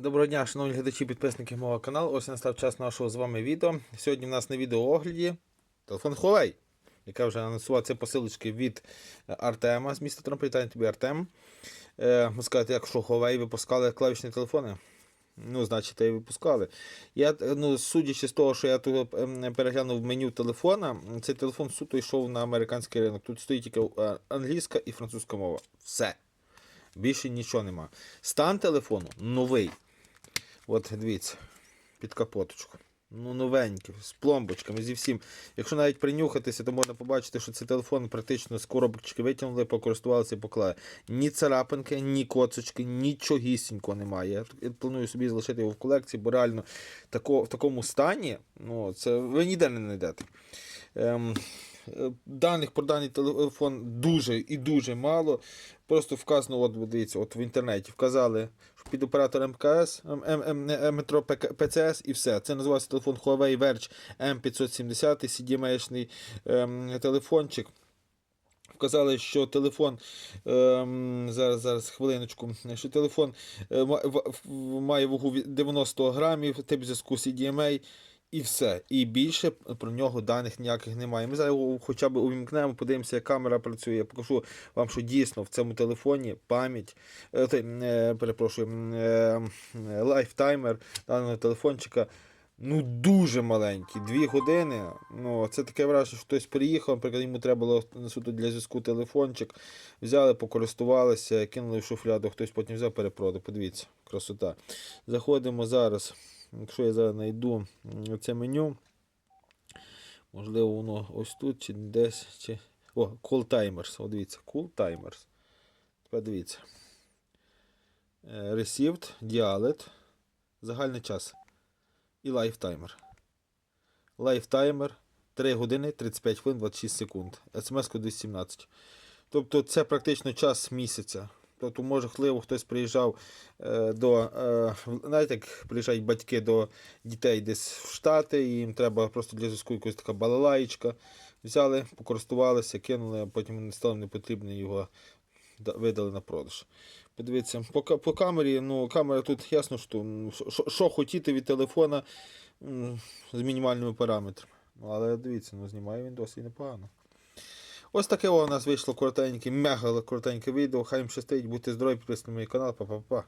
Доброго дня, шановні глядачі, підписники мого каналу. Ось настав час нашого з вами відео. Сьогодні в нас на відеоогляді телефон Huawei, яка вже анонсувала це посилочки від е, Артема з міста Трамплітань. Тобі Артем. Е, ви скажете, якщо Huawei випускали клавішні телефони. Ну, значить, і випускали. Я, е, ну, судячи з того, що я тут ем, переглянув меню телефона, цей телефон суто йшов на американський ринок. Тут стоїть тільки е, англійська і французька мова. Все. Більше нічого нема. Стан телефону новий. От дивіться, під капоточку. Ну, новенький, з пломбочками, зі всім. Якщо навіть принюхатися, то можна побачити, що цей телефон практично з коробочки витягнули, покористувалися і поклали. Ні царапинки, ні коцочки, нічогісінько немає. Я, планую собі залишити його в колекції, бо реально тако, в такому стані ну, це ви ніде не знайдете. Ем, Даних про даний телефон дуже і дуже мало. Просто вказано, от дивіться, от в інтернеті вказали, що під оператор МКС, М- М- М- М- Метро ПЦС і все. Це називається телефон Huawei Verge M570, CDMA-шний ем, телефончик. Вказали, що телефон ем, зараз, зараз хвилиночку, що телефон е, має вагу 90 грамів, тип зв'язку CDMA і все. І більше про нього даних ніяких немає. Ми зараз його хоча б увімкнемо, подивимося, як камера працює. Я покажу вам, що дійсно в цьому телефоні пам'ять, е, е, перепрошую, е, е, лайфтаймер даного телефончика. Ну, дуже маленький, дві години. Ну, це таке враження, що хтось приїхав, наприклад, йому треба було суто для зв'язку телефончик. Взяли, покористувалися, кинули в шуфляду, хтось потім взяв, перепродав. Подивіться, красота. Заходимо зараз. Якщо я зараз знайду це меню, можливо, воно ось тут, чи десь, чи. О, Cool Timers. О, дивіться, Cool Timers. Тепер дивіться. Е, Received, Dialed, загальний час і лайфтаймер. Лайфтаймер 3 години 35 хвилин 26 секунд. смс 217. Тобто це практично час місяця. Тобто, можливо, хтось приїжджав е, до. Е, знаєте, як приїжджають батьки до дітей десь в Штати, і їм треба просто для зв'язку якась така балалаєчка. Взяли, покористувалися, кинули, а потім не стало не потрібно його видали на продаж. Подивіться, по, по камері, ну, камера тут ясно, що, ну, що хотіти від телефона з мінімальними параметрами. Ну, але дивіться, ну, знімає він досить непогано. Ось таке у нас вийшло коротеньке, мега коротеньке відео. Хай їм щастить, будьте здорові, підписуйтесь на мій канал, па-па-па.